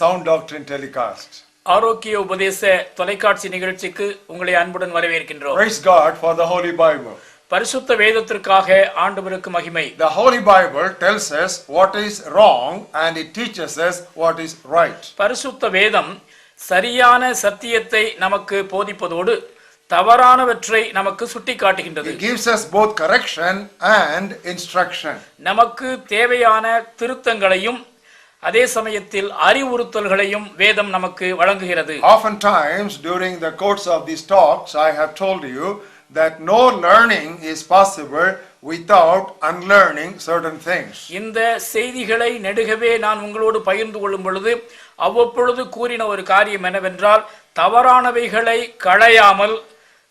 Sound Doctrine telecast. ஆரோக்கிய உபதேச தொலைக்காட்சி நிகழ்ச்சிக்கு உங்களை அன்புடன் வரவேற்கின்றோம் Praise God for the Holy Bible. பரிசுத்த வேதத்திற்காக ஆண்டவருக்கு மகிமை The Holy Bible tells us what is wrong and it teaches us what is right. பரிசுத்த வேதம் சரியான சத்தியத்தை நமக்கு போதிப்பதோடு தவறானவற்றை நமக்கு சுட்டிக்காட்டுகின்றது It gives us both correction and instruction. நமக்கு தேவையான திருத்தங்களையும் அதே சமயத்தில் அறிவுறுத்தல்களையும் வேதம் நமக்கு வழங்குகிறது Oftentimes during the course of these talks, I have told you that no learning is possible without unlearning certain things. இந்த செய்திகளை நெடுகவே நான் உங்களோடு பகிர்ந்து கொள்ளும் பொழுது அவ்வப்பொழுது கூறின ஒரு காரியம் என்னவென்றால் தவறானவைகளை களையாமல்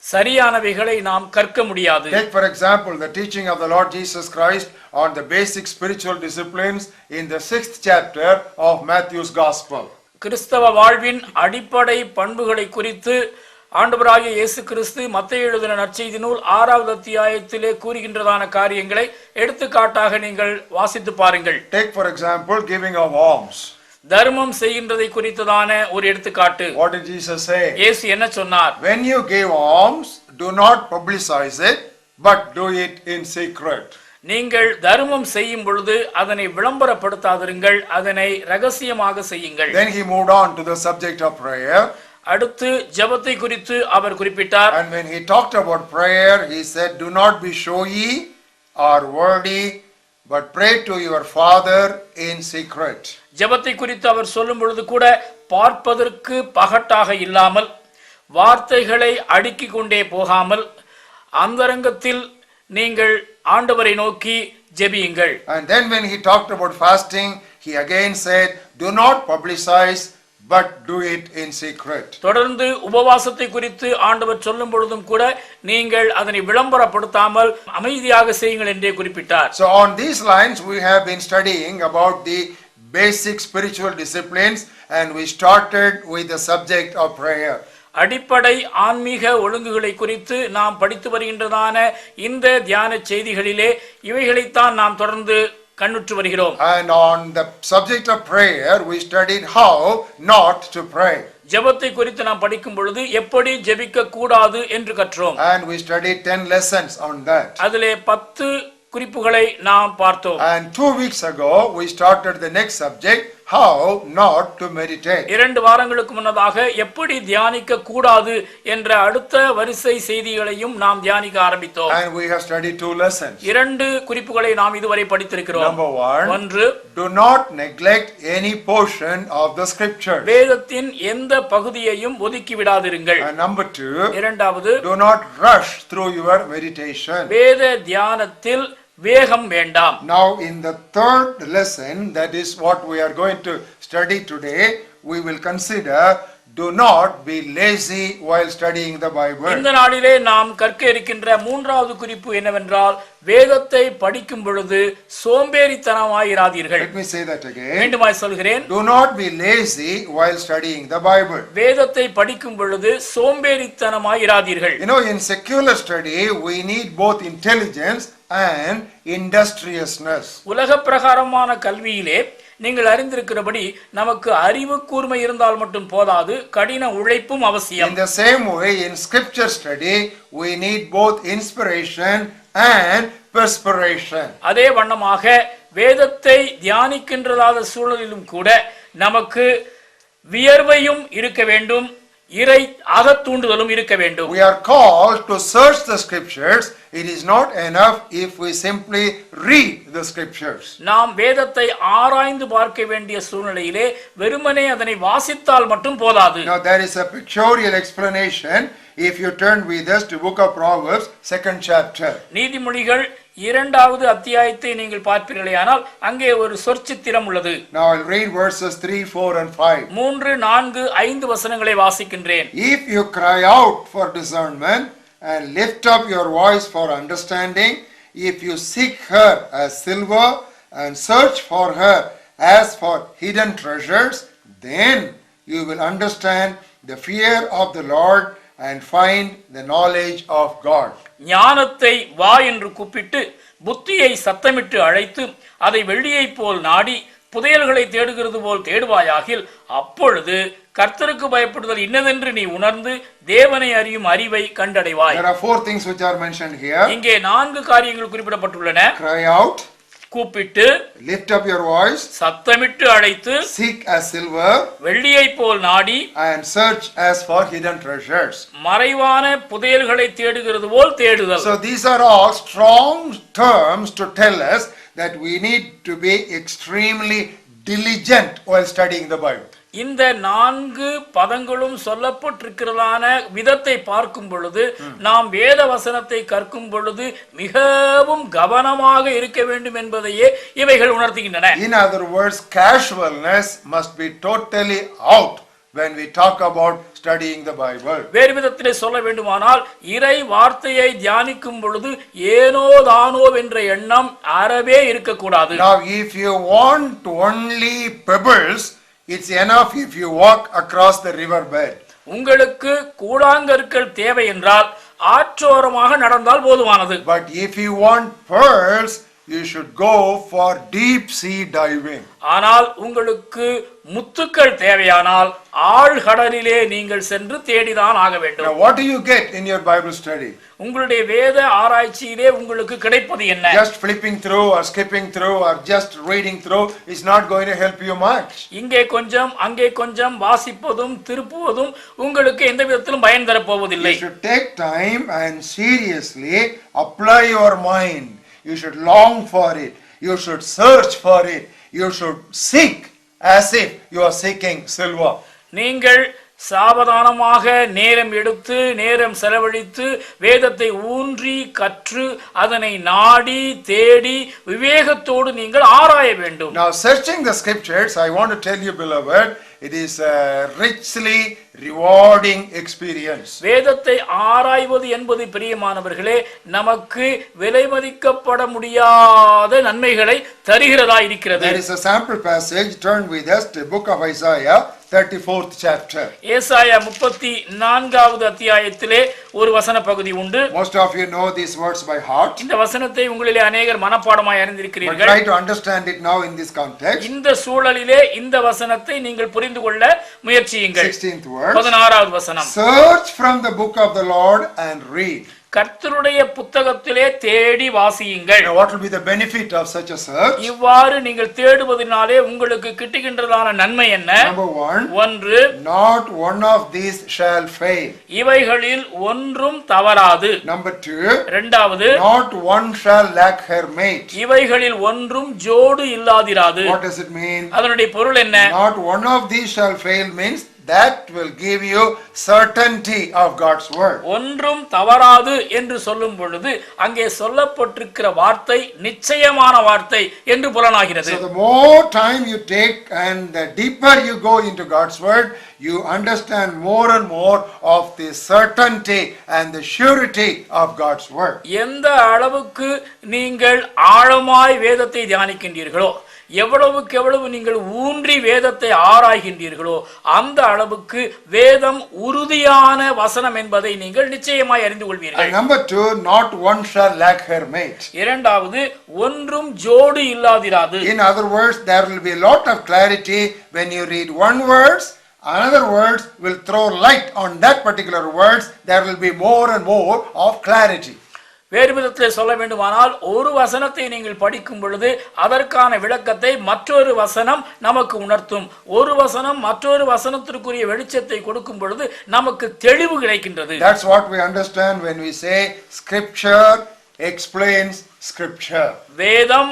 சரியானவைகளை நாம் கற்க முடியாது Take for example the teaching of the Lord Jesus Christ on the basic spiritual disciplines in the sixth chapter of Matthew's Gospel. கிறிஸ்தவ வாழ்வின் அடிப்படை பண்புகளை குறித்து ஆண்டவராகிய இயேசு கிறிஸ்து மத்திய எழுதின நற்செய்தி நூல் ஆறாவது அத்தியாயத்திலே கூறுகின்றதான காரியங்களை எடுத்துக்காட்டாக நீங்கள் வாசித்து பாருங்கள் Take for example giving of alms. தர்மம் செய்கின்றதை குறித்ததான ஒரு எடுத்துக்காட்டு What did Jesus say? இயேசு என்ன சொன்னார் When you give alms, do not publicize it, but do it in secret. நீங்கள் தர்மம் செய்யும் பொழுது அதனை விளம்பரப்படுத்தாதிருங்கள் அதனை ரகசியமாக செய்யுங்கள் Then he moved on to the subject of prayer. அடுத்து ஜெபத்தை குறித்து அவர் குறிப்பிட்டார் And when he talked about prayer, he said, Do not be showy or wordy, but pray to your Father in secret. ஜெபத்தை குறித்து அவர் சொல்லும் பொழுது கூட பார்ப்பதற்கு பகட்டாக இல்லாமல் வார்த்தைகளை அடுக்கிக் கொண்டே போகாமல் அந்தரங்கத்தில் நீங்கள் ஆண்டவரை நோக்கி ஜெபியுங்கள் And then when he talked about fasting, he again said, Do not publicize, but do it in secret. தொடர்ந்து உபவாசத்தை குறித்து ஆண்டவர் சொல்லும் பொழுதும் கூட நீங்கள் அதனை விளம்பரப்படுத்தாமல் அமைதியாக செய்யுங்கள் என்றே குறிப்பிட்டார் So, on these lines, we have been studying about the basic spiritual disciplines, and we started with the subject of prayer. அடிப்படை ஆன்மீக ஒழுங்குகளை குறித்து நாம் படித்து வருகின்றதான இந்த தியான செய்திகளிலே இவைகளைத்தான் நாம் தொடர்ந்து கண்ணுற்று வருகிறோம் And on the subject of prayer, we studied how not to pray. ஜெபத்தை குறித்து நாம் படிக்கும் பொழுது எப்படி ஜெபிக்க கூடாது என்று கற்றோம் And we studied 10 lessons on that. அதிலே பத்து குறிப்புகளை நாம் பார்த்தோம் And two weeks ago, we started the next subject, how not to meditate. இரண்டு வாரங்களுக்கு முன்னதாக எப்படி தியானிக்க கூடாது என்ற அடுத்த வரிசை செய்திகளையும் நாம் தியானிக்க ஆரம்பித்தோம் And we have studied two lessons. இரண்டு குறிப்புகளை நாம் இதுவரை படித்திருக்கிறோம் Number one, ஒன்று do not neglect any portion of the scripture. வேதத்தின் எந்த பகுதியையும் ஒதுக்கி விடாதிருங்கள் And number two, இரண்டாவது do not rush through your meditation. வேத தியானத்தில் வேகம் வேண்டாம் Now, in the third lesson, that is what we are going to study today, we will consider do not be lazy while studying the Bible. இந்த நாளிலே நாம் கற்க இருக்கின்ற மூன்றாவது குறிப்பு என்னவென்றால் வேதத்தை படிக்கும் பொழுது சோம்பேறித்தனமாயிராதீர்கள் Let me say that again. மீண்டுமாய் சொல்கிறேன் Do not be lazy while studying the Bible. வேதத்தை படிக்கும் பொழுது சோம்பேறித்தனமாயிராதீர்கள் You know, in secular study, we need both intelligence and industriousness. உலக பிரகாரமான கல்வியிலே நீங்கள் அறிந்திருக்கிறபடி நமக்கு அறிவு கூர்மை இருந்தால் மட்டும் போதாது கடின உழைப்பும் அவசியம் In the same way, in scripture study, we need both inspiration and perspiration. அதே வண்ணமாக வேதத்தை தியானிக்கின்றதாத சூழலிலும் கூட நமக்கு வியர்வையும் இருக்க வேண்டும் இறை அகத்தூண்டுதலும் இருக்க வேண்டும் We are called to search the scriptures. It is not enough if we simply read the scriptures. நாம் வேதத்தை ஆராய்ந்து பார்க்க வேண்டிய சூழ்நிலையிலே வெறுமனே அதனை வாசித்தால் மட்டும் போதாது Now, there is a pictorial explanation if you turn with us to book of Proverbs, second chapter. நீதிமொழிகள் இரண்டாவது அத்தியாயத்தை நீங்கள் பார்ப்பீர்களேயானால் அங்கே ஒரு சொற்சித்திரம் உள்ளது Now, I'll read verses 3, 4, and 5. மூன்று நான்கு ஐந்து வசனங்களை வாசிக்கின்றேன் If you cry out for discernment and lift up your voice for understanding, if you seek her as silver and search for her as for hidden treasures, then you will understand the fear of the Lord and find the knowledge of God. ஞானத்தை வா என்று கூப்பிட்டு புத்தியை சத்தமிட்டு அழைத்து அதை வெள்ளியைப் போல் நாடி புதையல்களை தேடுகிறது போல் தேடுவாயாகில் அப்பொழுது கர்த்தருக்கு பயப்படுதல் இன்னதென்று நீ உணர்ந்து தேவனை அறியும் அறிவை கண்டடைவாய் There are four things which are mentioned here. இங்கே நான்கு காரியங்கள் குறிப்பிடப்பட்டுள்ளன Cry out, கூப்பிட்டு lift up your voice, சத்தமிட்டு அழைத்து seek as silver, வெள்ளியைப் போல் நாடி and search as for hidden treasures. மறைவான புதையல்களை தேடுகிறது போல் தேடுதல் So these are all strong terms to tell us that we need to be extremely diligent while studying the Bible. இந்த நான்கு பதங்களும் சொல்லப்பட்டிருக்கிறதான விதத்தை பார்க்கும் பொழுது நாம் வேத வசனத்தை கற்கும் பொழுது மிகவும் கவனமாக இருக்க வேண்டும் என்பதையே இவைகள் உணர்த்துகின்றன. In other words, casualness must be totally out when we talk about studying the Bible. வேறு விதத்திலே சொல்ல வேண்டுமானால் இறை வார்த்தையை தியானிக்கும் பொழுது ஏனோ தானோ என்ற எண்ணம் அறவே இருக்கக்கூடாது. Now, if you want only pebbles, it's enough if you walk across the riverbed. உங்களுக்கு கூழாங்கற்கள் தேவை என்றால் ஆற்றோரமாக நடந்தால் போதுமானது But if you want pearls, you should go for deep sea diving. ஆனால் உங்களுக்கு முத்துக்கள் தேவையானால் ஆழ்கடலிலே நீங்கள் சென்று தேடிதான் ஆக Now, வேண்டும் what do you get in your Bible study? உங்களுடைய வேத ஆராய்ச்சியிலே உங்களுக்கு கிடைப்பது என்ன Just flipping through or skipping through or just reading through is not going to help you much. இங்கே கொஞ்சம் அங்கே கொஞ்சம் வாசிப்பதும் திருப்புவதும் உங்களுக்கு எந்த விதத்திலும் பயன் You தரப்போவதில்லை should take time and seriously apply your mind. You should long for it. You should search for it. You should seek as if you are seeking silver. நீங்கள் சாவதானமாக நேரம் எடுத்து நேரம் செலவழித்து வேதத்தை ஊன்றி கற்று அதனை நாடி தேடி விவேகத்தோடு நீங்கள் ஆராய வேண்டும் Now, searching the scriptures, I want to tell you, beloved, it is a richly rewarding experience. வேதத்தை ஆராய்வது என்பது பிரியமானவர்களே நமக்கு விலை மதிக்கப்பட முடியாத நன்மைகளை தருகிறதா இருக்கிறது There is a sample passage. Turn with us to book of Isaiah, 34th chapter. ஏசாயா முப்பத்தி நான்காவது அத்தியாயத்திலே ஒரு வசன பகுதி உண்டு Most of you know these words by heart, இந்த வசனத்தை உங்களிலே அநேகர் மனப்பாடமாய் but அறிந்திருக்கிறீர்கள் try to understand it now in this context. இந்த சூழலிலே இந்த வசனத்தை நீங்கள் புரிந்து கொள்ள முயற்சியுங்கள் 16th verse. பதினாறாவது வசனம் Search from the book of the Lord and read. கர்த்தருடைய புத்தகத்திலே தேடி வாசியுங்கள் what will be the benefit of such a search? இவ்வாறு நீங்கள் தேடுவதனாலே உங்களுக்கு கிட்டுகின்றதான நன்மை என்ன Number one, ஒன்று not one of these shall fail. இவைகளில் ஒன்றும் தவறாது Number two, இரண்டாவது not one shall lack her mate. இவைகளில் ஒன்றும் ஜோடு இல்லாதிராது What does it mean? அதனுடைய பொருள் என்ன Not one of these shall fail means that will give you certainty of God's word. ஒன்றும் தவறாது என்று சொல்லும் பொழுது அங்கே சொல்லப்பட்டிருக்கிற வார்த்தை நிச்சயமான வார்த்தை என்று புலனாகிறது So the more time you take and the deeper you go into God's word, you understand more and more of the certainty and the surety of God's word. எந்த அளவுக்கு நீங்கள் ஆழமாய் வேதத்தை தியானிக்கின்றீர்களோ எவ்வளவுக்கு எவ்வளவு நீங்கள் ஊன்றி வேதத்தை ஆராய்கின்றீர்களோ அந்த அளவுக்கு வேதம் உறுதியான வசனம் என்பதை நீங்கள் நிச்சயமாய் அறிந்து கொள்வீர்கள் number two, not one shall lack her mate. இரண்டாவது ஒன்றும் ஜோடு இல்லாதிராது In other words, there will be a lot of clarity when you read one verse, another words will throw light on that particular words. There will be more and more of clarity. வேறு விதத்தில் சொல்ல வேண்டுமானால் ஒரு வசனத்தை நீங்கள் படிக்கும் பொழுது அதற்கான விளக்கத்தை மற்றொரு வசனம் நமக்கு உணர்த்தும் ஒரு வசனம் மற்றொரு வசனத்திற்குரிய வெளிச்சத்தை கொடுக்கும் பொழுது நமக்கு தெளிவு கிடைக்கின்றது That's what we understand when we say scripture explains scripture. வேதம்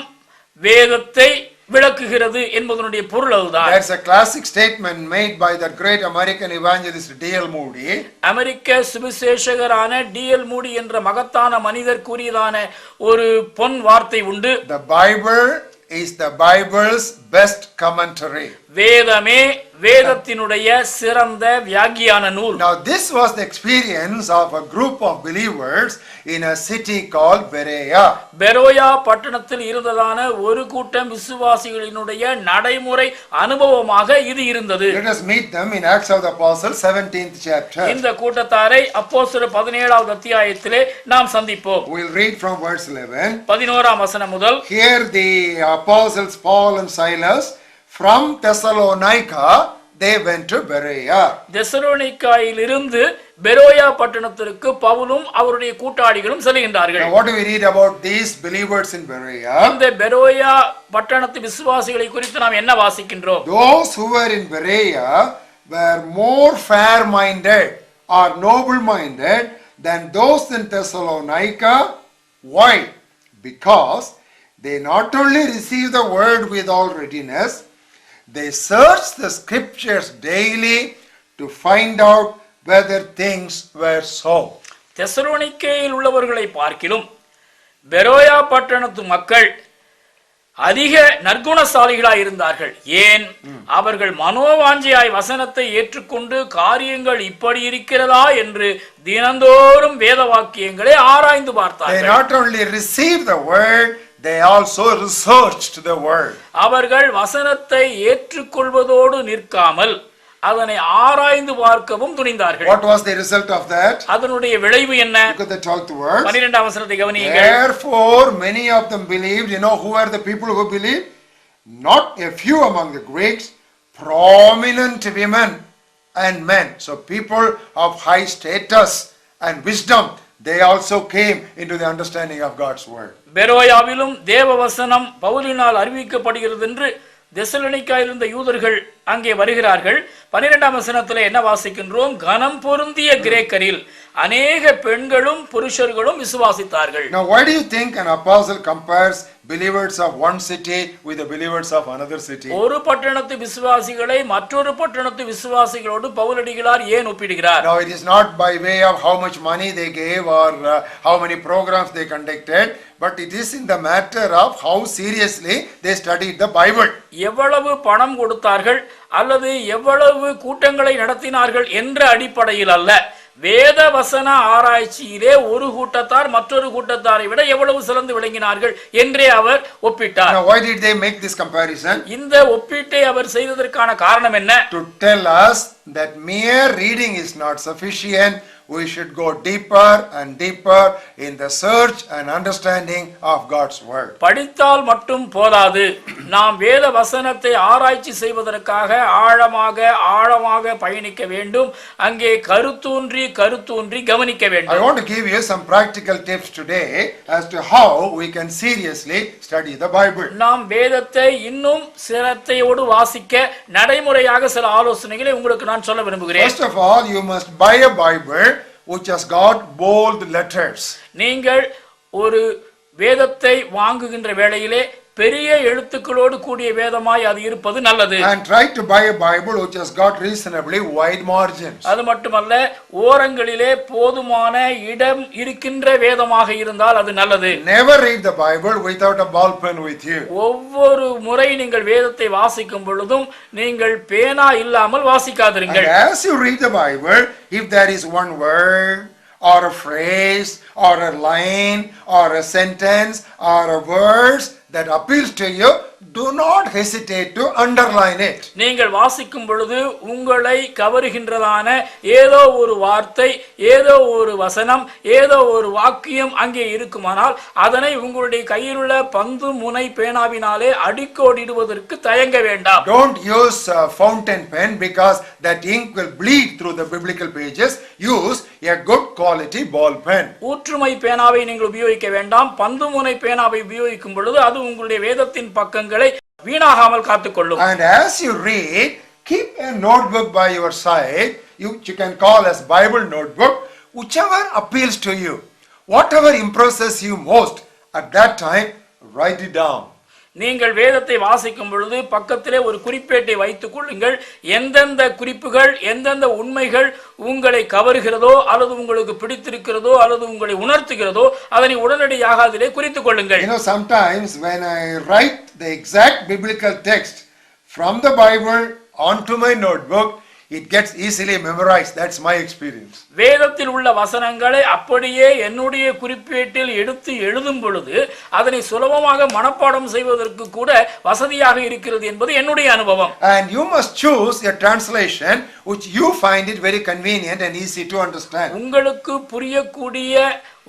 வேதத்தை விளக்குகிறது என்பதனுடைய பொருள் அதுதான் That's a classic statement made by the great American evangelist D.L. Moody. அமெரிக்க சுவிசேஷகரான டிஎல் மூடி என்ற மகத்தான மனிதர் கூறியதான ஒரு பொன் வார்த்தை உண்டு The Bible is the Bible's best commentary. வேதமே வேதத்தினுடைய சிறந்த வியாக்கியான நூல் Now, this was the experience of a group of believers in a city called Berea. Berea பட்டணத்தில் இருந்ததான ஒரு கூட்டம் விசுவாசிகளினுடைய நடைமுறை அனுபவமாக இது இருந்தது Let us meet them in Acts of the Apostles, 17th chapter. இந்த கூட்டத்தாரை அப்போஸ்தலர் பதினேழாவது அத்தியாயத்திலே நாம் சந்திப்போம் We'll read from verse 11. பதினோராம் வசனம் முதல் Here, the apostles Paul and Silas from Thessalonica, they went to Berea. தெசலோனிக்காயிலிருந்து பெரோயா பட்டணத்திற்கு பவுலும் அவருடைய கூட்டாளிகளும் செல்கின்றார்கள் Now, what do we read about these believers in Berea? இந்த பெரோயா பட்டணத்து விசுவாசிகளை குறித்து நாம் என்ன வாசிக்கின்றோம் Those who were in Berea were more fair minded or noble minded than those in Thessalonica. Why? Because they not only received the word with all readiness, they searched the scriptures daily to find out whether things were so. தெசலோனிக்கேயில் உள்ளவர்களை பார்க்கிலும் Berea பட்டணத்து மக்கள் அதிக நற்குணசாலிகளாய் இருந்தார்கள். ஏன்? அவர்கள் மனோவாஞ்சியாய் வசனத்தை ஏற்றுக்கொண்டு காரியங்கள் இப்படி இருக்கிறதா என்று தினந்தோறும் வேத வாக்கியங்களை ஆராய்ந்து They பார்த்தார்கள் not only received the word, they also researched the word. அவர்கள் வசனத்தை ஏற்றுக்கொள்வதோடு நிற்காமல் அதனை ஆராய்ந்து பார்க்கவும் துணிந்தார்கள் What was the result of that? அதனுடைய விளைவு என்ன Look at the 12th verse. பனிரெண்டாம் வசனத்தை கவனியுங்கள் Therefore, many of them believed. You know who are the people who believed? Not a few among the Greeks, prominent women and men. So, people of high status and wisdom, They also came into the understanding of God's word. பெரோயாவிலும் தேவ வசனம் பவுலினால் அறிவிக்கப்படுகிறது என்று தெசலோனிக்காயில் இருந்த யூதர்கள் அங்கே வருகிறார்கள். பனிரெண்டாம் வசனத்தில் என்ன வாசிக்கின்றோம்? கனம் பொருந்திய கிரேக்கரில். அநேக பெண்களும் புருஷர்களும் விசுவாசித்தார்கள் Now, why do you think an apostle compares believers of one city with the believers of another city? ஒரு பட்டணத்து விசுவாசிகளை மற்றொரு பட்டணத்து விசுவாசிகளோடு பவுலடிகளார் ஏன் ஒப்பிடுகிறார் Now, it is not by way of how much money they gave or uh, how many programs they conducted, but it is in the matter of how seriously they studied the Bible. எவ்வளவு பணம் கொடுத்தார்கள் அல்லது எவ்வளவு கூட்டங்களை நடத்தினார்கள் என்ற அடிப்படையில் அல்ல வேத வசன ஆராய்ச்சியிலே ஒரு கூட்டத்தார் மற்றொரு கூட்டத்தாரை விட எவ்வளவு சிறந்து விளங்கினார்கள் என்றே அவர் ஒப்பிட்டார் Now, why did they make this comparison? இந்த ஒப்பீட்டை அவர் செய்ததற்கான காரணம் என்ன To tell us that mere reading is not sufficient. We should go deeper and deeper in the search and understanding of God's word. படித்தால் மட்டும் போதாது நாம் வேத வசனத்தை ஆராய்ச்சி செய்வதற்காக ஆழமாக ஆழமாக பயணிக்க வேண்டும் அங்கே கருத்தூன்றி கருத்தூன்றி கவனிக்க I வேண்டும் want to give you some practical tips today as to how we can seriously study the Bible. நாம் வேதத்தை இன்னும் சிரத்தையோடு வாசிக்க நடைமுறையாக சில ஆலோசனைகளை உங்களுக்கு நான் சொல்ல விரும்புகிறேன் First of all, you must buy a Bible which has got bold letters. நீங்கள் ஒரு வேதத்தை வாங்குகின்ற வேளையிலே பெரிய எழுத்துக்களோடு கூடிய வேதமாய் அது இருப்பது நல்லது And try to buy a Bible which has got reasonably wide margins. அது மட்டுமல்ல ஓரங்களிலே போதுமான இடம் இருக்கின்ற வேதமாக இருந்தால் அது நல்லது Never read the Bible without a ball pen with you. ஒவ்வொரு முறை நீங்கள் வேதத்தை வாசிக்கும் பொழுதும் நீங்கள் பேனா இல்லாமல் வாசிக்காதிருங்கள் as you read the Bible, if there is one word or a phrase or a line or a sentence or a verse that appeals to you, do not hesitate to underline it. நீங்கள் வாசிக்கும் பொழுது உங்களை கவருகின்றதான ஏதோ ஒரு வார்த்தை ஏதோ ஒரு வசனம் ஏதோ ஒரு வாக்கியம் அங்கே இருக்குமானால் அதனை உங்களுடைய கையில் உள்ள பந்து முனை பேனாவினாலே அடிக்கோடிடுவதற்கு தயங்க வேண்டாம் Don't use a fountain pen because that ink will bleed through the biblical pages. Use a good quality ball pen. ஊற்றுமை பேனாவை நீங்கள் உபயோகிக்க வேண்டாம் பந்து முனை பேனாவை உபயோகிக்கும் பொழுது அது உங்களுடைய வேதத்தின் பக்கங்களை வீணாகாமல் காத்துக்கொள்ளும் And as you read, keep a notebook by your side, you, you can call as Bible notebook, whichever appeals to you, whatever impresses you most at that time, write it down. நீங்கள் வேதத்தை வாசிக்கும் பொழுது பக்கத்திலே ஒரு குறிப்பேட்டை வைத்துக் கொள்ளுங்கள் எந்தெந்த குறிப்புகள் எந்தெந்த உண்மைகள் உங்களை கவருகிறதோ அல்லது உங்களுக்கு பிடித்திருக்கிறதோ அல்லது உங்களை உணர்த்துகிறதோ அதனை உடனடியாக அதிலே குறித்துக் கொள்ளுங்கள் You know, sometimes when I write the exact biblical text from the Bible onto my notebook, it gets easily memorized. That's my experience. வேதத்தில் உள்ள வசனங்களை அப்படியே என்னுடைய குறிப்பேட்டில் எடுத்து எழுதும் பொழுது அதனை சுலபமாக மனப்பாடம் செய்வதற்கு கூட வசதியாக இருக்கிறது என்பது என்னுடைய அனுபவம் And you must choose a translation which you find it very convenient and easy to understand. உங்களுக்கு புரியக்கூடிய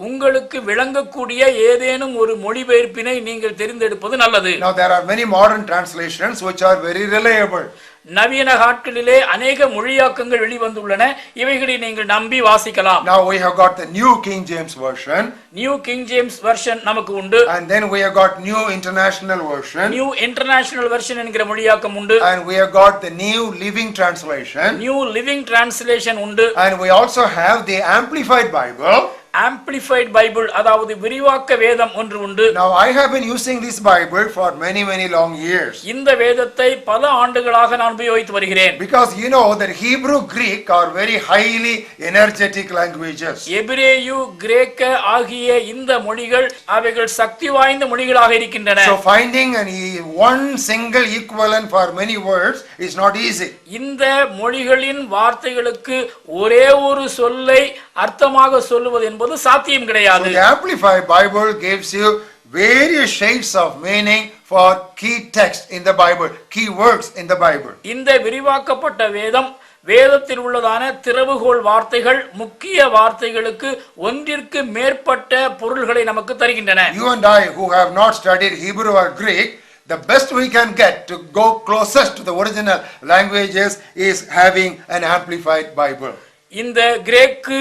உங்களுக்கு விளங்கக்கூடிய ஏதேனும் ஒரு மொழிபெயர்ப்பினை நீங்கள் தெரிந்தெடுப்பது நல்லது Now there are many modern translations which are very reliable. நவீன நாட்களிலே அநேக மொழியாக்கங்கள் வெளிவந்துள்ளன இவைகளை நீங்கள் நம்பி வாசிக்கலாம் Now we have got the New King James Version New King James Version நமக்கு உண்டு and then we have got New International Version New International Version என்கிற மொழியாக்கம் உண்டு and we have got the New Living Translation New Living Translation உண்டு and we also have the Amplified Bible. Amplified Bible அதாவது விரிவாக்க வேதம் ஒன்று உண்டு Now I have been using this Bible for many many long years இந்த வேதத்தை பல ஆண்டுகளாக நான் உபயோகித்து வருகிறேன் because you know that Hebrew Greek are very highly energetic languages. எபிரேயு கிரேக்க ஆகிய இந்த மொழிகள் அவைகள் சக்தி வாய்ந்த மொழிகளாக இருக்கின்றன So finding an e- one single equivalent for many words is not easy. இந்த மொழிகளின் வார்த்தைகளுக்கு ஒரே ஒரு சொல்லை அர்த்தமாக சொல்லுவது என்பது சாத்தியம் கிடையாது the Amplified Bible gives you various shades of meaning for key text in the Bible, key words in the Bible. இந்த விரிவாக்கப்பட்ட வேதம் வேதத்தில் உள்ளதான திறவுகோல் வார்த்தைகள் முக்கிய வார்த்தைகளுக்கு ஒன்றிற்கு மேற்பட்ட பொருள்களை நமக்கு தருகின்றன You and I who have not studied Hebrew or Greek, the best we can get to go closest to the original languages is having an amplified Bible. இந்த கிரேக்கு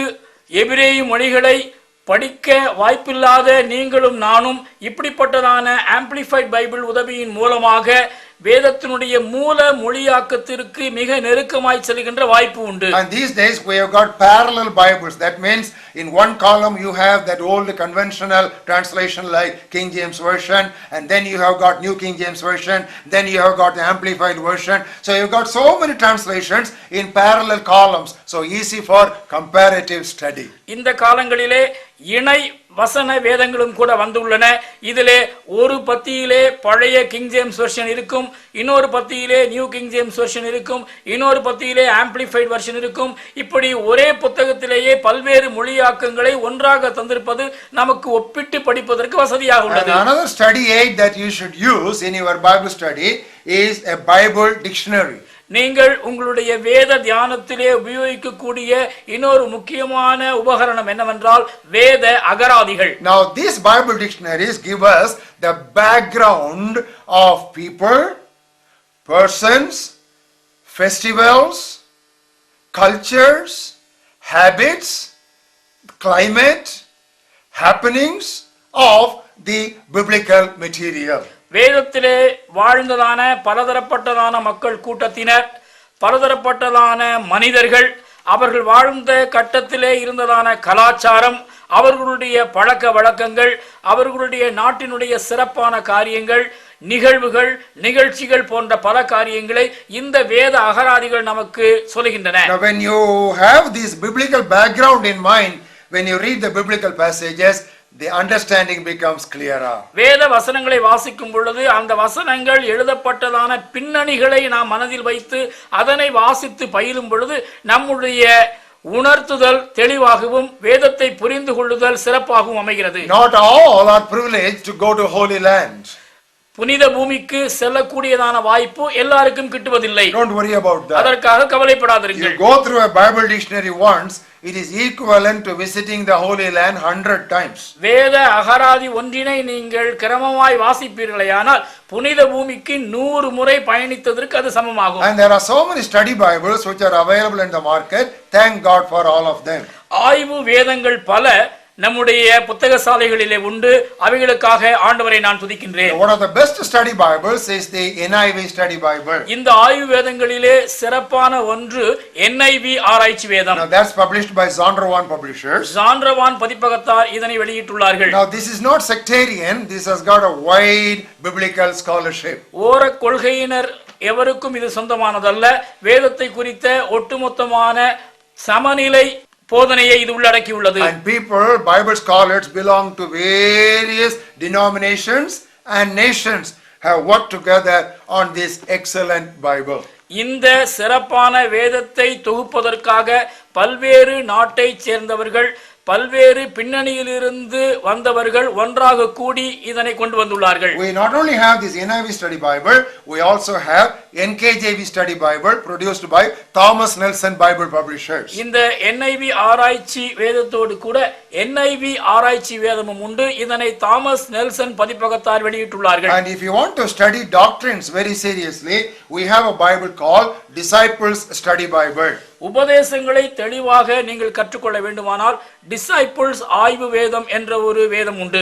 எபிரேய மொழிகளை படிக்க வாய்ப்பில்லாத நீங்களும் நானும் இப்படிப்பட்டதான ஆம்பிளிஃபைட் பைபிள் உதவியின் மூலமாக வேதத்தினுடைய மூல மொழியாக்கத்திற்கு மிக நெருக்கமாய் செல்கின்ற வாய்ப்பு உண்டு And these days we have got parallel Bibles. That means in one column you have that old conventional translation like King James Version, and then you have got New King James Version, then you have got the Amplified Version. So you've got so many translations in parallel columns. So easy for comparative study. இந்த காலங்களிலே இணை வசன வேதங்களும் கூட வந்துள்ளன. இதிலே ஒரு பத்தியிலே பழைய கிங் ஜேம்ஸ் வெர்ஷன் இருக்கும். இன்னொரு பத்தியிலே நியூ கிங் ஜேம்ஸ் வெர்ஷன் இருக்கும். இன்னொரு பத்தியிலே ஆம்பிளிஃபைட் வெர்ஷன் இருக்கும். இப்படி ஒரே புத்தகத்திலேயே பல்வேறு மொழியாக்கங்களை ஒன்றாக தந்திருப்பது நமக்கு ஒப்பிட்டு படிப்பதற்கு வசதியாக உள்ளது. another study aid that you should use in your Bible study is a Bible dictionary. நீங்கள் உங்களுடைய வேத தியானத்திலே உபயோகிக்கக்கூடிய இன்னொரு முக்கியமான உபகரணம் என்னவென்றால் வேத அகராதிகள் Now, these Bible dictionaries give us the background of people, persons, festivals, cultures, habits, climate, happenings of the biblical material. வேதத்திலே வாழ்ந்ததான பலதரப்பட்டதான மக்கள் கூட்டத்தினர் பலதரப்பட்டதான மனிதர்கள் அவர்கள் வாழ்ந்த கட்டத்திலே இருந்ததான கலாச்சாரம் அவர்களுடைய பழக்க வழக்கங்கள் அவர்களுடைய நாட்டினுடைய சிறப்பான காரியங்கள் நிகழ்வுகள் நிகழ்ச்சிகள் போன்ற பல காரியங்களை இந்த வேத அகராதிகள் நமக்கு சொல்கின்றன when you have this biblical background in mind, when you read the biblical passages, the understanding becomes clearer. வேத வசனங்களை வாசிக்கும் பொழுது அந்த வசனங்கள் எழுதப்பட்டதான பின்னணிகளை நாம் மனதில் வைத்து அதனை வாசித்து பயிலும் பொழுது நம்முடைய உணர்த்துதல் தெளிவாகவும் வேதத்தை புரிந்து கொள்ளுதல் சிறப்பாகவும் அமைகிறது Not all are privileged to go to Holy Land. புனித பூமிக்கு செல்லக்கூடியதான வாய்ப்பு எல்லாருக்கும் கிட்டுவதில்லை Don't worry about that. அதற்காக You கவலைப்படாதீர்கள் go through a Bible dictionary once, it is equivalent to visiting the Holy Land hundred times. வேத அகராதி ஒன்றினை நீங்கள் கிரமமாய் வாசிப்பீர்களேயானால் புனித பூமிக்கு நூறு முறை பயணித்ததற்கு அது சமமாகும் And there are so many study Bibles which are available in the market. Thank God for all of them. ஆய்வு வேதங்கள் பல நம்முடைய புத்தக சாலைகளிலே உண்டு அவைகளுக்காக ஆண்டவரை நான் துதிக்கின்றேன் One of the best study Bibles is the NIV study Bible. இந்த ஆய்வு வேதங்களிலே சிறப்பான ஒன்று என்ஐவி ஆராய்ச்சி வேதம் Now that's published by Zondervan Publishers. சான்றவான் பதிப்பகத்தார் இதனை வெளியிட்டுள்ளார்கள் Now this is not sectarian, this has got a wide biblical scholarship. ஓர கொள்கையினர் எவருக்கும் இது சொந்தமானதல்ல வேதத்தை குறித்த ஒட்டுமொத்தமான சமநிலை போதனையை இது உள்ளடக்கியுள்ளது And people, Bible scholars belong to various denominations and nations have worked together on this excellent Bible. இந்த சிறப்பான வேதத்தை தொகுப்பதற்காக பல்வேறு நாட்டைச் சேர்ந்தவர்கள் பல்வேறு பின்னணியிலிருந்து வந்தவர்கள் ஒன்றாக கூடி இதனை கொண்டு வந்துள்ளார்கள் We not only have this NIV study Bible, we also have NKJV study Bible produced by Thomas Nelson Bible Publishers. இந்த என்ஐவி ஆராய்ச்சி வேதத்தோடு கூட என்ஐவி ஆராய்ச்சி வேதமும் உண்டு இதனை தாமஸ் நெல்சன் பதிப்பகத்தார் வெளியிட்டுள்ளார்கள் And if you want to study doctrines very seriously, we have a Bible called Disciples Study Bible. உபதேசங்களை தெளிவாக நீங்கள் கற்றுக்கொள்ள வேண்டுமானால் டிசைபிள்ஸ் ஆய்வு வேதம் என்ற ஒரு வேதம் உண்டு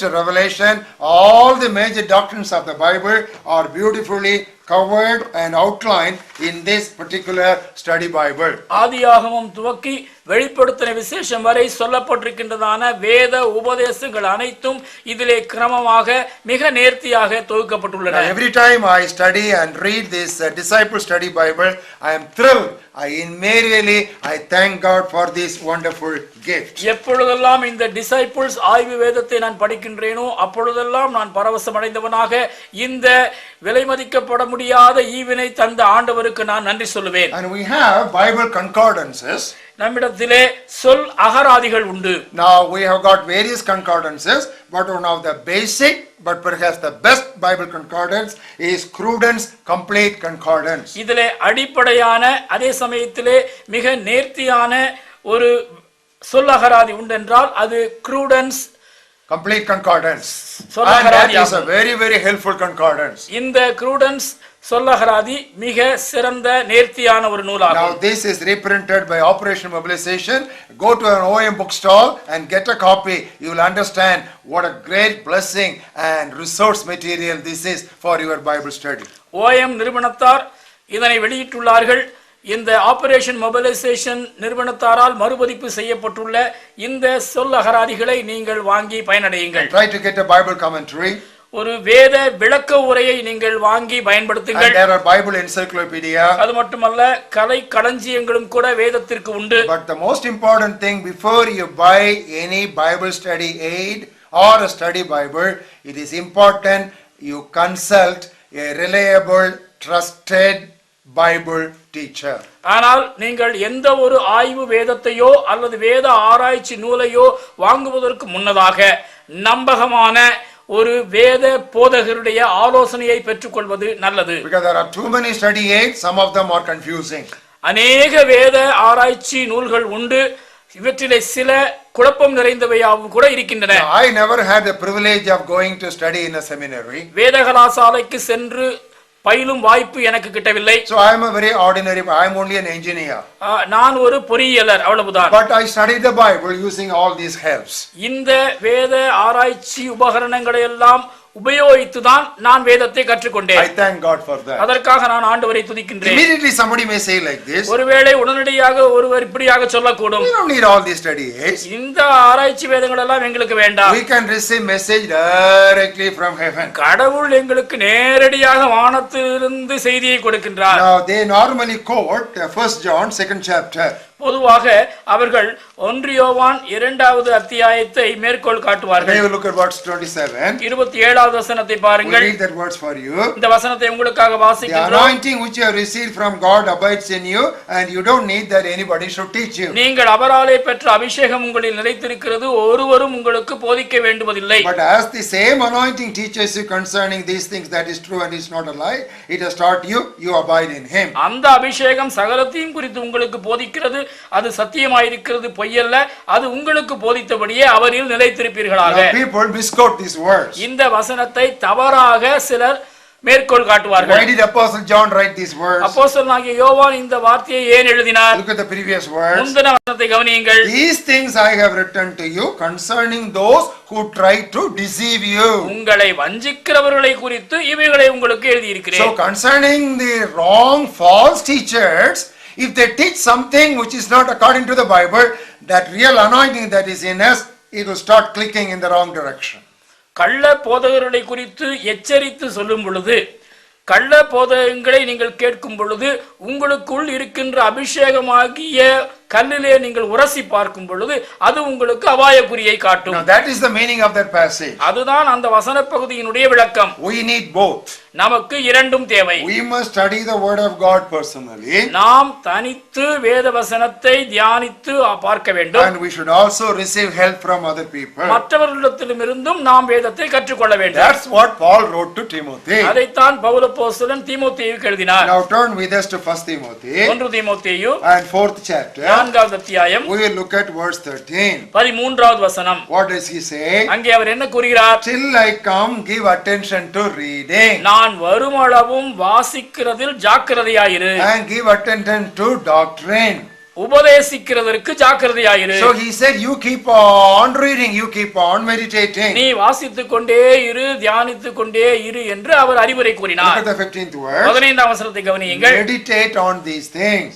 to Revelation, all the major doctrines of the Bible are beautifully covered and outlined in this particular study Bible. ஆதியாகமம் துவக்கி வெளிப்படுத்தின விசேஷம் வரை சொல்லப்பட்டிருக்கின்றதான வேத உபதேசங்கள் அனைத்தும் இதிலே கிரமமாக மிக நேர்த்தியாக தொகுக்கப்பட்டுள்ளன every time I study and read this uh, disciple study Bible, I am thrilled. I invariably I thank God for this wonderful gift. எப்பொழுதெல்லாம் இந்த டிசைபிள்ஸ் ஆய்வு வேதத்தை நான் படிக்கின்றேனோ அப்பொழுதெல்லாம் நான் பரவசம் அடைந்தவனாக இந்த விலை மதிக்கப்பட முடியாத ஈவினை தந்த ஆண்டவருக்கு நான் நன்றி சொல்லுவேன் And we have Bible concordances. நம்மிடத்திலே சொல் அகராதிகள் உண்டு Now we have got various concordances, but one of the basic, but perhaps the best Bible concordance is Cruden's Complete Concordance. இதிலே அடிப்படையான அதே சமயத்திலே மிக நேர்த்தியான ஒரு சொல்லகராதி உண்டென்றால் அது Cruden's Complete Concordance. And that is a very, very helpful concordance. இந்த க்ரூடன்ஸ் சொல்லகராதி மிக சிறந்த நேர்த்தியான ஒரு நூலாகும் Now this is reprinted by Operation Mobilization. Go to an OM bookstall and get a copy. You will understand what a great blessing and resource material this is for your Bible study. OM நிறுவனத்தார் இதனை வெளியிட்டுள்ளார்கள் இந்த operation mobilisation நிறுவனத்தாரால் மறுபதிப்பு செய்யப்பட்டுள்ள இந்த சொல்லகராதிகளை நீங்கள் வாங்கி பயனடையுங்கள் Try to get a Bible commentary. ஒரு வேத விளக்க உரையை நீங்கள் வாங்கி பயன்படுத்துங்கள் And there are Bible encyclopedia. அது மட்டுமல்ல கலை களஞ்சியங்களும் கூட வேதத்திற்கு உண்டு But the most important thing before you buy any Bible study aid or a study Bible, it is important you consult a reliable, trusted Bible teacher. ஆனால் நீங்கள் எந்த ஒரு ஆய்வு வேதத்தையோ அல்லது வேத ஆராய்ச்சி நூலையோ வாங்குவதற்கு முன்னதாக நம்பகமான ஒரு வேத போதகருடைய ஆலோசனையை பெற்றுக்கொள்வது நல்லது Because there are too many study aids, some of them are confusing. அநேக வேத ஆராய்ச்சி நூல்கள் உண்டு இவற்றிலே சில குழப்பம் நிறைந்தவையாகவும் கூட இருக்கின்றன I never had the privilege of going to study in a seminary. வேத கலாசாலைக்கு சென்று பயிலும் வாய்ப்பு எனக்கு கிட்டவில்லை So I am a very ordinary, I am only an engineer. நான் ஒரு பொறியியலர் அவ்வளவுதான் But I studied the Bible using all these helps. இந்த வேத ஆராய்ச்சி உபகரணங்களை எல்லாம் உபயோகித்துதான் நான் வேதத்தை கற்றுக்கொண்டேன் I thank God for that. அதற்காக நான் ஆண்டவரை துதிக்கின்றேன் Immediately somebody may say like this, ஒருவேளை உடனடியாக ஒருவர் இப்படியாக சொல்லக்கூடும் we don't need all these study aids. இந்த ஆராய்ச்சி வேதங்கள் எல்லாம் எங்களுக்கு வேண்டாம் We can receive message directly from heaven. கடவுள் எங்களுக்கு நேரடியாக வானத்திலிருந்து செய்தியை கொடுக்கின்றார் Now they normally quote uh, First John, second chapter. பொதுவாக அவர்கள் ஒன்றியோவான் இரண்டாவது அத்தியாயத்தை மேற்கோள் காட்டுவார்கள் you look at verse 27. இருபத்தி ஏழாவது வசனத்தை பாருங்கள் read that words for you. இந்த வசனத்தை உங்களுக்காக The வாசிக்கின்றோம் anointing which you have received from God abides in you, and you don't need that anybody should teach you. நீங்கள் அவராலே பெற்ற அபிஷேகம் உங்களில் நிலைத்திருக்கிறது ஒருவரும் உங்களுக்கு போதிக்க வேண்டுவதில்லை But as the same anointing teaches you concerning these things that is true and is not a lie, it has taught you, you abide in Him. அந்த அபிஷேகம் சகலத்தையும் குறித்து உங்களுக்கு போதிக்கிறது அது சத்தியமாயிருக்கிறது பொய்யல்ல அது உங்களுக்கு போதித்தபடியே அவரில் நிலைத்திருப்பீர்களாக Now people misquote these words. இந்த வசனத்தை தவறாக சிலர் மேற்கோள் Why காட்டுவார்கள் did Apostle John write these words? அப்போஸ்தலனாகிய யோவான் இந்த வார்த்தையை ஏன் எழுதினார் Look at the previous words. முந்தின வசனத்தை கவனியுங்கள் These things I have written to you concerning those who try to deceive you. உங்களை வஞ்சிக்கிறவர்களை குறித்து இவைகளை உங்களுக்கு So எழுதியிருக்கிறேன் concerning the wrong false teachers, if they teach something which is not according to the Bible, that real anointing that is in us, it will start clicking in the wrong direction. கள்ள போதகர்களை குறித்து எச்சரித்து சொல்லும் பொழுது கள்ள போதகங்களை நீங்கள் கேட்கும் பொழுது உங்களுக்குள் இருக்கின்ற அபிஷேகமாகிய கல்லிலே நீங்கள் உரசி பார்க்கும் பொழுது அது உங்களுக்கு அபாயக்குறியை காட்டும் Now that is the meaning of that passage. அதுதான் அந்த வசன பகுதியினுடைய விளக்கம் We need both. நமக்கு இரண்டும் தேவை We must study the word of God personally நாம் தனித்து வேத வசனத்தை தியானித்து பார்க்க வேண்டும் and we should also receive help from other people. மற்றவர்களிடத்திலுமிருந்தும் நாம் வேதத்தை கற்றுக்கொள்ள வேண்டும் That's what Paul wrote to Timothy. அதைத்தான் பவுலப்போஸ்தலன் தீமோத்தேயுக்கு எழுதினார் Now turn with us to First Timothy ஒன்று தீமோத்தேயு and fourth chapter. நான்காவது அத்தியாயம் We will look at verse 13. பதிமூன்றாவது வசனம் What does he say? அங்கே அவர் என்ன கூறுகிறார் Till I come, give attention to reading நான் வருமளவும் வாசிக்கிறதில் ஜாக்கிரதையாயிரு and give attention to doctrine. உபதேசிக்கிறதற்கு ஜாக்கிரதையாயிரு So he said, You keep on reading, you keep on meditating. நீ வாசித்துக் கொண்டே இரு தியானித்துக் கொண்டே இரு என்று அவர் அறிவுரை Look கூறினார் at the 15th verse. பதினைந்தாம் அவசரத்தை கவனியுங்கள் Meditate on these things.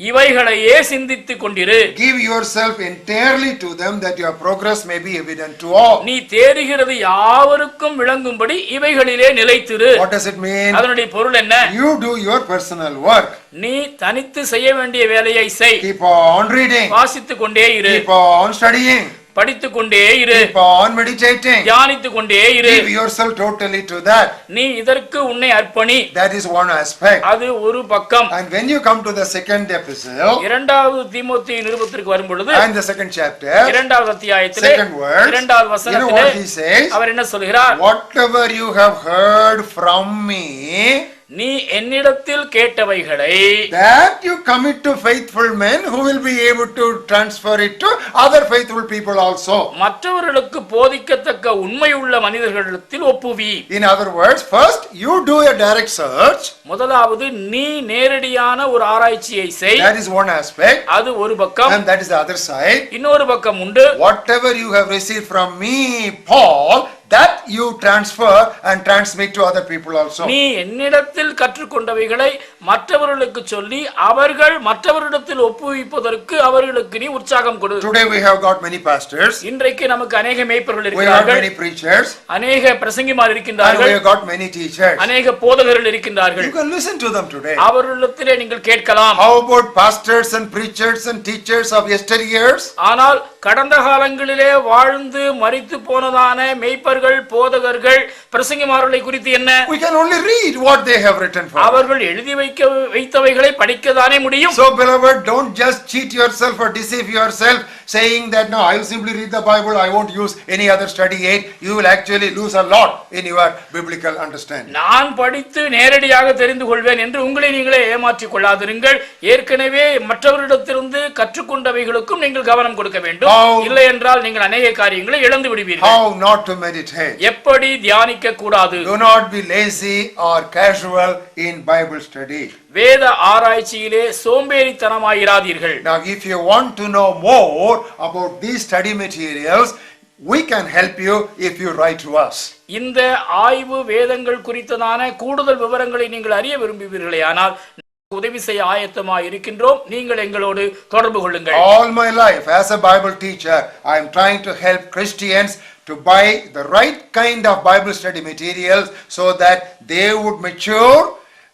இவைகளையே சிந்தித்துக் கொண்டிரு Give yourself entirely to them that your progress may be evident to all. நீ தேடுகிறது யாவருக்கும் விளங்கும்படி இவைகளிலே நிலைத்திரு What does it mean? அதனுடைய பொருள் என்ன You do your personal work. நீ தனித்து செய்ய வேண்டிய வேலையை செய் Keep on reading. வாசித்துக் கொண்டே இரு Keep on studying. படித்துக் கொண்டே இரு on meditating. தியானித்துக் கொண்டே இரு Give yourself totally to that. நீ இதற்கு உன்னை அர்ப்பணி That is one aspect. அது ஒரு பக்கம் And when you come to the second epistle இரண்டாவது தீமோத்தி நிருபத்திற்கு வரும் பொழுது and the second chapter, இரண்டாவது அத்தியாயத்திலே second verse, இரண்டாவது you know வசனத்திலே what he says? அவர் என்ன சொல்கிறார் Whatever you have heard from me, நீ என்னிடத்தில் கேட்டவைகளை that you commit to faithful men who will be able to transfer it to other faithful people also. மற்றவர்களுக்கு போதிக்கத்தக்க உண்மையுள்ள மனிதர்களிடத்தில் ஒப்புவி In other words, first you do a direct search, முதலாவது நீ நேரடியான ஒரு ஆராய்ச்சியை செய் that is one aspect, அது ஒரு பக்கம் and that is the other side. இன்னொரு பக்கம் உண்டு Whatever you have received from me, Paul, that you transfer and transmit to other people also. நீ என்னிடத்தில் கற்றுக்கொண்டவைகளை மற்றவர்களுக்கு சொல்லி அவர்கள் மற்றவரிடத்தில் ஒப்புவிப்பதற்கு அவர்களுக்கு நீ உற்சாகம் கொடு Today we have got many pastors, இன்றைக்கு நமக்கு அநேக மேய்ப்பர்கள் we have இருக்கிறார்கள் many preachers, அநேக பிரசங்கிமார் and we இருக்கின்றார்கள் have got many teachers. அநேக போதகர்கள் இருக்கின்றார்கள் You can listen to them today. அவர்களிடத்திலே நீங்கள் கேட்கலாம் How about pastors and preachers and teachers of yesteryears? ஆனால் கடந்த காலங்களிலே வாழ்ந்து மரித்து போனதான மேய்ப்பர்கள் போதகர்கள் பிரசங்கிமார்களை குறித்து என்ன We can only read what they have written for. அவர்கள் எழுதி வைக்க வைத்தவைகளை படிக்கத்தானே முடியும் So, beloved, don't just cheat yourself or deceive yourself saying that no, I will simply read the Bible, I won't use any other study aid. You will actually lose a lot in your biblical understanding. நான் படித்து நேரடியாக தெரிந்து கொள்வேன் என்று உங்களை நீங்களே ஏமாற்றிக் கொள்ளாதிருங்கள் ஏற்கனவே மற்றவரிடத்திலிருந்து கற்றுக்கொண்டவைகளுக்கும் நீங்கள் கவனம் கொடுக்க வேண்டும் இல்லை என்றால் நீங்கள் அநேக காரியங்களை இழந்து விடுவீர்கள் How not to meditate. எப்படி தியானிக்க கூடாது Do not be lazy or casual in Bible study. வேத ஆராய்ச்சியிலே சோம்பேறித்தனமாயிராதீர்கள் Now, if you want to know more about these study materials, we can help you if you write to us. இந்த ஆய்வு வேதங்கள் குறித்ததான கூடுதல் விவரங்களை நீங்கள் அறிய விரும்புவீர்களே ஆனால் உதவி செய்ய ஆயத்தமாய் இருக்கின்றோம் நீங்கள் எங்களோடு தொடர்பு கொள்ளுங்கள் All my life, as a Bible teacher, I am trying to help Christians to buy the right kind of Bible study materials so that they would mature,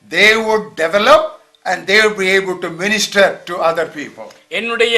they would develop, and they would be able to minister to other people. என்னுடைய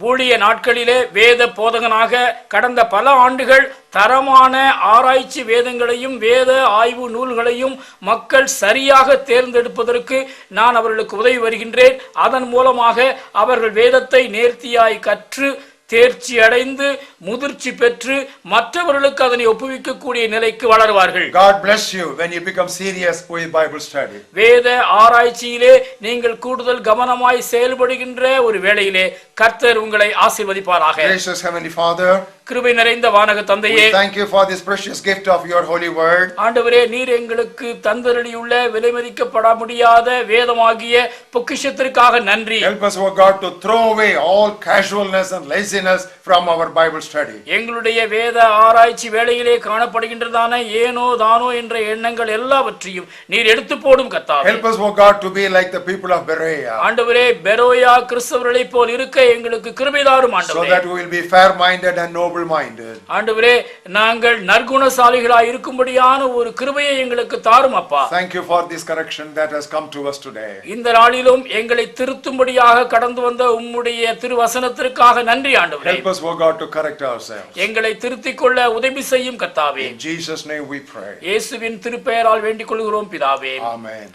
ஊழிய நாட்களிலே வேத போதகனாக கடந்த பல ஆண்டுகள் தரமான ஆராய்ச்சி வேதங்களையும் வேத ஆய்வு நூல்களையும் மக்கள் சரியாக தேர்ந்தெடுப்பதற்கு நான் அவர்களுக்கு உதவி வருகின்றேன். அதன் மூலமாக அவர்கள் வேதத்தை நேர்த்தியாய் கற்று தேர்ச்சி அடைந்து முதிர்ச்சி பெற்று மற்றவர்களுக்கு அதனை ஒப்புவிக்கக்கூடிய நிலைக்கு வளருவார்கள் God bless you when you become serious with Bible study. வேத ஆராய்ச்சியிலே நீங்கள் கூடுதல் கவனமாய் செயல்படுகின்ற ஒரு வேளையிலே கர்த்தர் உங்களை ஆசீர்வதிப்பாராக Gracious Heavenly Father, கிருபை நிறைந்த வானக தந்தையே thank you for this precious gift of your holy word. ஆண்டவரே நீர் எங்களுக்கு தந்தரளியுள்ள விலை மதிக்கப்பட முடியாத வேதமாகிய பொக்கிஷத்திற்காக நன்றி Help us, O God, to throw away all casualness and laziness from our Bible study. எங்களுடைய வேத ஆராய்ச்சி வேளையிலே காணப்படுகின்றதான ஏனோ தானோ என்ற எண்ணங்கள் எல்லாவற்றையும் நீர் எடுத்து போடும் கத்தாவே Help us, O God, to be like the people of Berea, ஆண்டவரே பெரோயா கிறிஸ்தவர்களைப் போல் இருக்க எங்களுக்கு கிருபைதாரும் so ஆண்டவரே that we will be fair-minded and know noble minded. ஆண்டவரே நாங்கள் நற்குணசாலிகளாய் இருக்கும்படியான ஒரு கிருபையை எங்களுக்கு தாரும் அப்பா Thank you for this correction that has come to us today. இந்த நாளிலும் எங்களை திருத்தும்படியாக கடந்து வந்த உம்முடைய திருவசனத்திற்காக நன்றி ஆண்டவரே Help us, O God, to correct ourselves. எங்களை திருத்திக் கொள்ள உதவி செய்யும் கர்த்தாவே In Jesus' name we pray. இயேசுவின் திருப்பெயரால் வேண்டிக் கொள்கிறோம் பிதாவே Amen.